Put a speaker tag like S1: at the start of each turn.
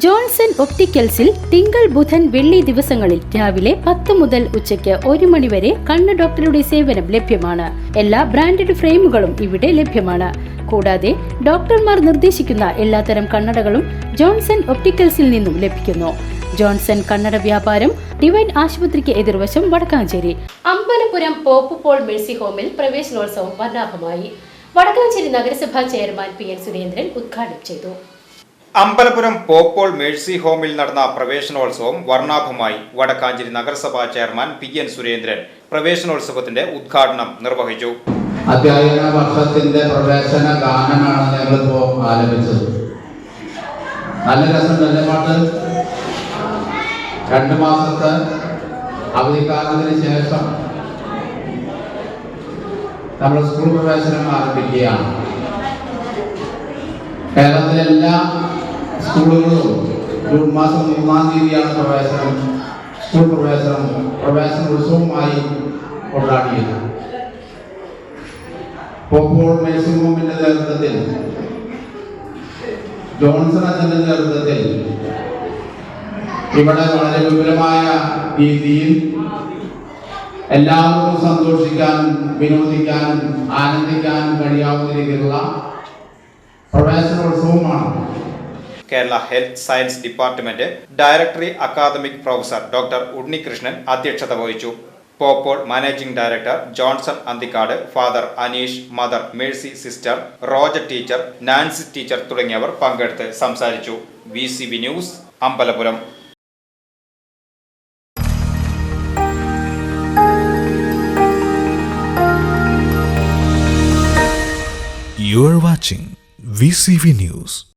S1: Johnson ഒപ്റ്റിക്കൽസിൽ തിങ്കൾ ബുധൻ വെള്ളി ദിവസങ്ങളിൽ രാവിലെ പത്ത് മുതൽ ഉച്ചയ്ക്ക് ഒരു മണിവരെ കണ്ണ് ഡോക്ടറുടെ സേവനം ലഭ്യമാണ്. എല്ലാ ബ്രാൻഡഡ് ഫ്രെയിമുകളും ഇവിടെ ലഭ്യമാണ്. കൂടാതെ ഡോക്ടർമാർ നിർദ്ദേശിക്കുന്ന എല്ലാത്തരം കണ്ണടകളും ജോൺസൺ ഒപ്റ്റിക്കൽസിൽ നിന്നും ലഭിക്കുന്നു. ജോൺസൺ കണ്ണട വ്യാപാരം ഡിവൈൻ ആശുപത്രിക്ക് എതിർവശം Vadakkanchery. Ambalapuram Pope Paul Mercy ഹോമിൽ പ്രവേശനോത്സവം വർണാഭമായി. വടക്കാഞ്ചേരി നഗരസഭാ ചെയർമാൻ പി എൻ സുരേന്ദ്രൻ ഉദ്ഘാടനം ചെയ്തു.
S2: അമ്പലപുരം പോപ്പോൾ മേഴ്സി ഹോമിൽ നടന്ന പ്രവേശനോത്സവം വർണാഭമായി വടക്കാഞ്ചേരി നഗരസഭാ ചെയർമാൻ പി എൻ സുരേന്ദ്രൻ പ്രവേശനോത്സവത്തിന്റെ ഉദ്ഘാടനം നിർവഹിച്ചു.
S3: അധ്യയന വർഷത്തിന്റെ പ്രവേശന ഗാനമാണ് ഞങ്ങളിപ്പോ ആലപിച്ചത് നല്ല രസമുണ്ടല്ലേ പാട്ട്? രണ്ട് മാസത്തെ അവധിക്കാലത്തിന് ശേഷം നമ്മൾ സ്കൂൾ പ്രവേശനം ആരംഭിക്കുകയാണ്. കേരളത്തിലെ എല്ലാ സ്കൂളുകളും മാസം മൂന്നാം തീയതിയാണ് പ്രവേശനം സ്കൂൾ പ്രവേശനം പ്രവേശന ഉത്സവമായി കൊണ്ടാടിയത്. പോപ്പോൾ മേഴ്സിംഗ് ഹോമിന്റെ നേതൃത്വത്തിൽ ജോൺസൺ അച്ഛന്റെ നേതൃത്വത്തിൽ ഇവിടെ വളരെ വിപുലമായ രീതിയിൽ എല്ലാവർക്കും സന്തോഷിക്കാൻ വിനോദിക്കാൻ ആനന്ദിക്കാൻ കഴിയാവുന്ന രീതിയിലുള്ള പ്രവേശനോത്സവമാണ്.
S2: Kerala health science department directory academic professor doctor Unnikrishnan അധ്യക്ഷത വഹിച്ചു. Pope Paul managing director Johnson Anthikad father Aneesh mother Mercy sister Roger teacher Nancy teacher തുടങ്ങിയവർ പങ്കെടുത്ത് സംസാരിച്ചു. V C B news Ambalapuram.
S4: You are watching VCV News.